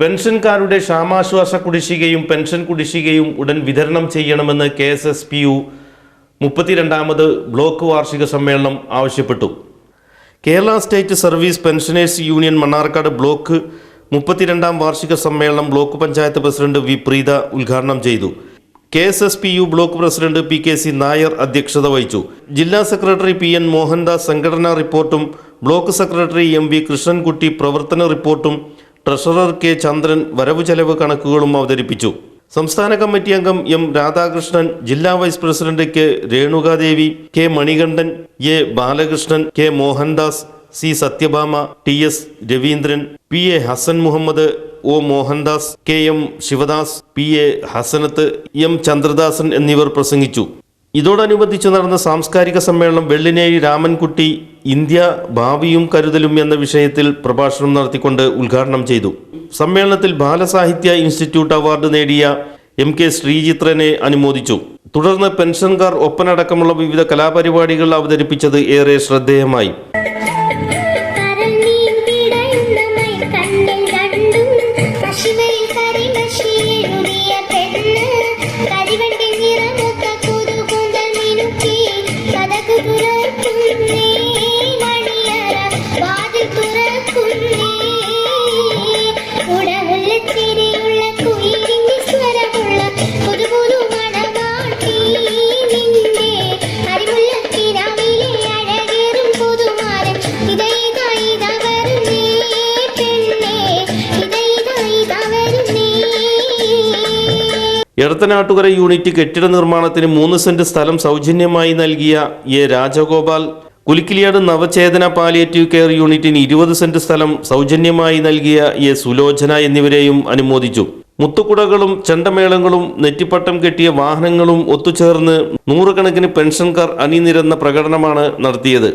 പെൻഷൻകാരുടെ ക്ഷാമാശ്വാസ കുടിശ്ശികയും pension കുടിശ്ശികയും ഉടൻ വിതരണം ചെയ്യണമെന്ന് K S S P U മുപ്പത്തിരണ്ടാമത് block വാർഷിക സമ്മേളനം ആവശ്യപ്പെട്ടു. Kerala state service pensioners union Mannarkkad block മുപ്പത്തിരണ്ടാം വാർഷിക സമ്മേളനം block panchayat president V Preetha ഉദ്ഘാടനം ചെയ്തു. K S S P U block president P K C Nair അധ്യക്ഷത വഹിച്ചു. ജില്ലാ സെക്രട്ടറി പി എൻ മോഹൻദാസ് സംഘടനാ റിപ്പോർട്ടും block secretary M V Krishnankutty പ്രവർത്തന റിപ്പോർട്ടും ട്രഷറർ കെ ചന്ദ്രൻ വരവ് ചെലവ് കണക്കുകളും അവതരിപ്പിച്ചു. സംസ്ഥാന കമ്മിറ്റി അംഗം എം രാധാകൃഷ്ണൻ ജില്ലാ vice president K Renukadevi K Manikandan A Balakrishnan K Mohandas C Sathyabhama T S Raveendran P A Hassan Muhammad O Mohandas K M Sivadas P A Hasanath M Chandradasan എന്നിവർ പ്രസംഗിച്ചു. ഇതോടനുബന്ധിച്ച് നടന്ന സാംസ്കാരിക സമ്മേളനം Vellinezhi Ramankutty India ഭാവിയും കരുതലും എന്ന വിഷയത്തിൽ പ്രഭാഷണം നടത്തിക്കൊണ്ട് ഉദ്ഘാടനം ചെയ്തു. സമ്മേളനത്തിൽ ബാലസാഹിത്യ ഇൻസ്റ്റിറ്റ്യൂട്ട് അവാർഡ് നേടിയ എം കെ ശ്രീചിത്രനെ അനുമോദിച്ചു. തുടർന്ന് പെൻഷൻകാർ ഒപ്പനടക്കമുള്ള വിവിധ കലാപരിപാടികൾ അവതരിപ്പിച്ചത് ഏറെ ശ്രദ്ധേയമായി. Thank you. എടത്തനാട്ടുകര യൂണിറ്റ് കെട്ടിട നിർമ്മാണത്തിന് മൂന്ന് സെന്റ് സ്ഥലം സൗജന്യമായി നൽകിയ A Rajagopal. Kulikkiliyad Navachetana palliative care യൂണിറ്റിന് ഇരുപത് സെന്റ് സ്ഥലം സൗജന്യമായി നൽകിയ എ സുലോചന എന്നിവരെയും അനുമോദിച്ചു. മുത്തുകുടകളും ചെണ്ടമേളങ്ങളും നെറ്റിപ്പട്ടം കെട്ടിയ വാഹനങ്ങളും ഒത്തുചേർന്ന് നൂറുകണക്കിന് പെൻഷൻകാർ അണിനിരന്ന പ്രകടനമാണ് നടത്തിയത്.